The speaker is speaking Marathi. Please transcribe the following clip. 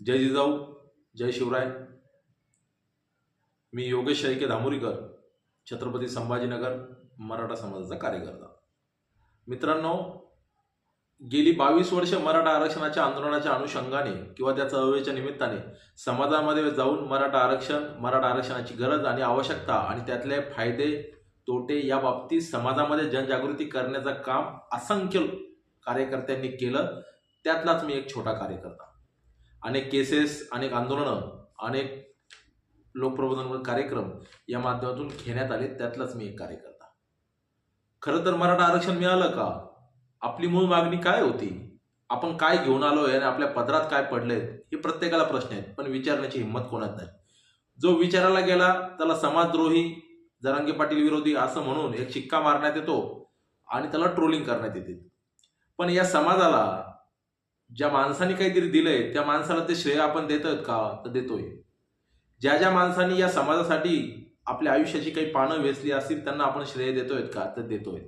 जय जिजाऊ जय शिवराय. मी योगेश शैके धामुरीकर छत्रपती संभाजीनगर मराठा समाजाचा कार्यकर्ता. मित्रांनो गेली बावीस वर्ष मराठा आरक्षणाच्या आंदोलनाच्या अनुषंगाने किंवा त्या चळवळीच्या निमित्ताने समाजामध्ये जाऊन मराठा आरक्षण मराठा आरक्षणाची गरज आणि आवश्यकता आणि त्यातले फायदे तोटे या बाबतीत समाजामध्ये जनजागृती करण्याचं काम असंख्य कार्यकर्त्यांनी केलं. त्यातलाच मी एक छोटा कार्यकर्ता. अनेक केसेस अनेक आंदोलनं अनेक लोकप्रबोधन कार्यक्रम या माध्यमातून घेण्यात आले. त्यातलाच मी एक कार्यकर्ता. खरं तर मराठा आरक्षण मिळालं का? आपली मूळ मागणी काय होती? आपण काय घेऊन आलोय आणि आपल्या पदरात काय पडलेत हे प्रत्येकाला प्रश्न आहेत पण विचारण्याची हिंमत कोणात नाही. जो विचारायला गेला त्याला समाजद्रोही जरांगे पाटील विरोधी असं म्हणून एक शिक्का मारण्यात येतो आणि त्याला ट्रोलिंग करण्यात येते. पण या समाजाला ज्या माणसाने काहीतरी दिलंय त्या माणसाला ते श्रेय आपण देतोय का? तर देतोय. ज्या ज्या माणसांनी या समाजासाठी आपल्या आयुष्याची काही पानं वेचली असतील त्यांना आपण श्रेय देतोय का? तर देतोय.